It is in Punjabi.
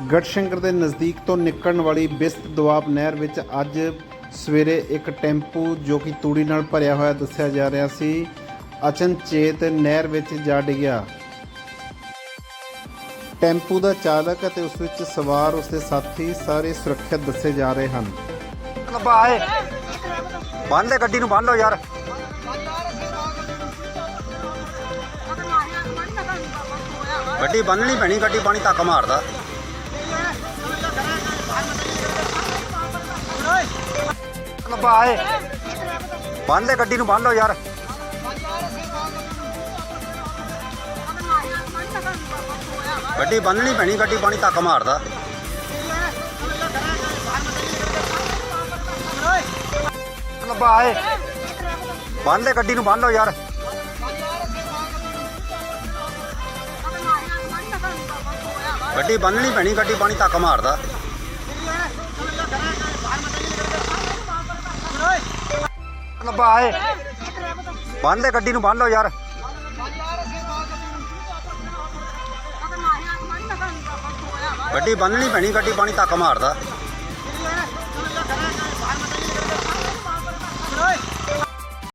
ਗੜਸ਼ੰਕਰ ਦੇ ਨਜ਼ਦੀਕ ਤੋਂ ਨਿਕਲਣ ਵਾਲੀ ਬਿਸਤ ਦੁਆਬ ਨਹਿਰ ਵਿੱਚ ਅੱਜ ਸਵੇਰੇ ਇੱਕ ਟੈਂਪੂ ਜੋ ਕਿ ਤੂੜੀ ਨਾਲ ਭਰਿਆ ਹੋਇਆ ਦੱਸਿਆ ਜਾ ਰਿਹਾ ਸੀ, ਅਚਨਚੇਤ ਨਹਿਰ ਵਿੱਚ ਜਾ ਡਿੱਗਿਆ। ਟੈਂਪੂ ਦਾ ਚਾਲਕ ਅਤੇ ਉਸ ਵਿੱਚ ਸਵਾਰ ਉਸਦੇ ਸਾਥੀ ਸਾਰੇ ਸੁਰੱਖਿਅਤ ਦੱਸੇ ਜਾ ਰਹੇ ਹਨ। ਲੱਭਾ ਏ ਬੰਨ ਲੈ ਗੱਡੀ ਨੂੰ, ਬੰਨ ਲਓ ਯਾਰ। ਗੱਡੀ ਬੰਨਣੀ ਪੈਣੀ, ਗੱਡੀ ਪਾਣੀ ਧੱਕ ਮਾਰਦਾ। ਲੱਭਾ ਏ ਬੰਨ ਲੈ ਗੱਡੀ ਨੂੰ, ਬੰਨ ਲਓ ਯਾਰ। ਗੱਡੀ ਬੰਨਣੀ ਪੈਣੀ, ਗੱਡੀ ਪਾਣੀ ਤੱਕ ਮਾਰਦਾ। ਲੱਭਾ ਏ ਬੰਨ ਲੈ ਗੱਡੀ ਨੂੰ, ਬੰਨ ਲਓ ਯਾਰ। ਗੱਡੀ ਬੰਨਣੀ ਪੈਣੀ, ਗੱਡੀ ਪਾਣੀ ਤੱਕ ਮਾਰਦਾ। ਲੱਭਾ ਏ ਬੰਨ ਲੈ ਗੱਡੀ ਨੂੰ ਬੰਨ ਲਓ ਯਾਰ। ਗੱਡੀ ਬੰਨਣੀ ਪੈਣੀ, ਗੱਡੀ ਪਾਣੀ ਧੱਕ ਮਾਰਦਾ।